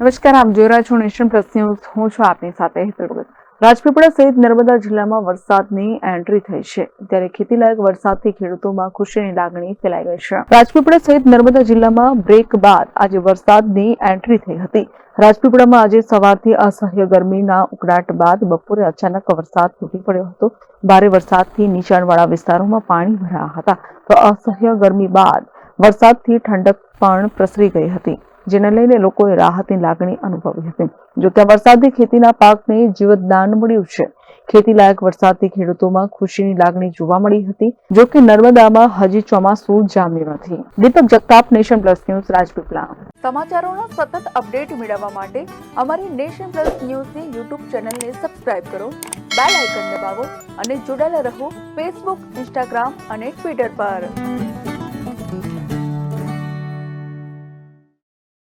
નમસ્કાર, આપ જોઈ રહ્યા છો નેશન પ્લસ ન્યૂઝ. હું છું આપની સાથે હેતલ ભગત. રાજપીપળા સહિત નર્મદા જિલ્લામાં વરસાદની એન્ટ્રી થઈ છે. ત્યારે ખેતીલાયક વરસાદથી ખેડૂતોમાં ખુશીની લાગણી ફેલાઈ ગઈ છે. રાજપીપળા સહિત નર્મદા જિલ્લામાં બ્રેક બાદ આજે વરસાદની એન્ટ્રી થઈ હતી. રાજપીપળામાં આજે સવારથી અસહ્ય ગરમીના ઉકળાટ બાદ બપોરે અચાનક વરસાદ તૂટી પડ્યો હતો. ભારે વરસાદથી નીચાણવાળા વિસ્તારોમાં પાણી ભરાયા હતા. તો અસહ્ય ગરમી બાદ વરસાદથી ઠંડક પણ પ્રસરી ગઈ હતી. જેને લઈને લોકોએ રાહતની લાગણી અનુભવી હતી. જો કે આ વરસાદથી ખેતીના પાકને જીવતદાન મળ્યું છે. ખેતી લાયક વરસાદથી ખેડૂતોમાં ખુશીની લાગણી જોવા મળી હતી. જો કે નર્મદામાં હજી ચોમાસું જામ્યું નથી. Deepak Jagtap nation plus news Rajpipla સમાચારોના સતત અપડેટ મેળવવા માટે અમારી નેશન પ્લસ ન્યૂઝની યુટ્યુબ ચેનલને સબસ્ક્રાઇબ કરો, બેલ આઇકન દબાવો અને જોડાયેલા રહો ફેસબુક, ઇન્સ્ટાગ્રામ અને ટ્વિટર પર.